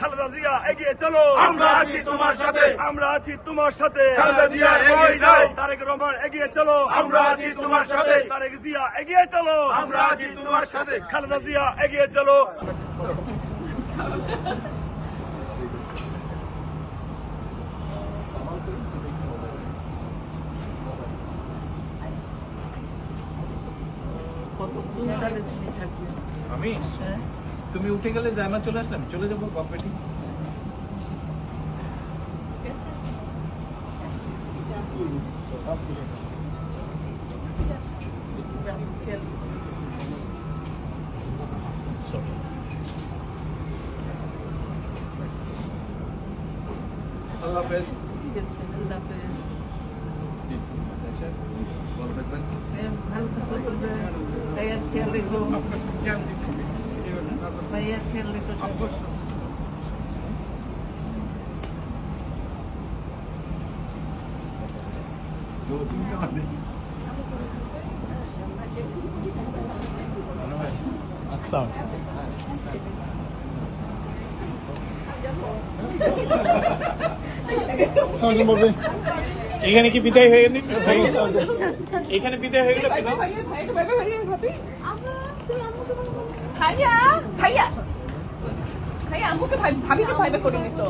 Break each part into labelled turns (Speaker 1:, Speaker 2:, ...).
Speaker 1: খালেদা জিয়া এগিয়ে চলো।
Speaker 2: আমরা আছি তোমার সাথে।
Speaker 1: আমরা আছি তোমার সাথে। তারেক রহমান এগিয়ে চলো।
Speaker 2: আমরা আছি তোমার সাথে।
Speaker 1: তারেক জিয়া এগিয়ে চলো।
Speaker 2: আমরা আছি তোমার সাথে।
Speaker 1: খালেদা জিয়া এগিয়ে চলো।
Speaker 3: কতক্ষণ তাহলে তুমি থাকবে
Speaker 4: আমি
Speaker 3: হ্যাঁ
Speaker 4: তুমি উঠে গেলে জায়মা চলে আসলাম চলে যাব কপেটি আল্লাহ হাফেজ
Speaker 3: ঠিক আছে আল্লাহ হাফেজ
Speaker 4: ভালো থাকবেন
Speaker 3: ভাইয়ার খেয়াল রেখো ভাইয়ার খেয়াল রেখো
Speaker 4: এখানে কি বিদায় হয়ে গেল? এখানে বিদায় হয়ে গেল
Speaker 5: ভাইয়া ভাইয়া। ভাইয়া আম্মুকে ভাই ভাবিকে ভাইবে করে দিত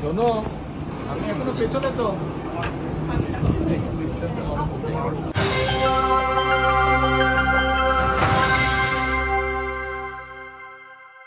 Speaker 4: শোনো আমি এখনও পেছনে তো।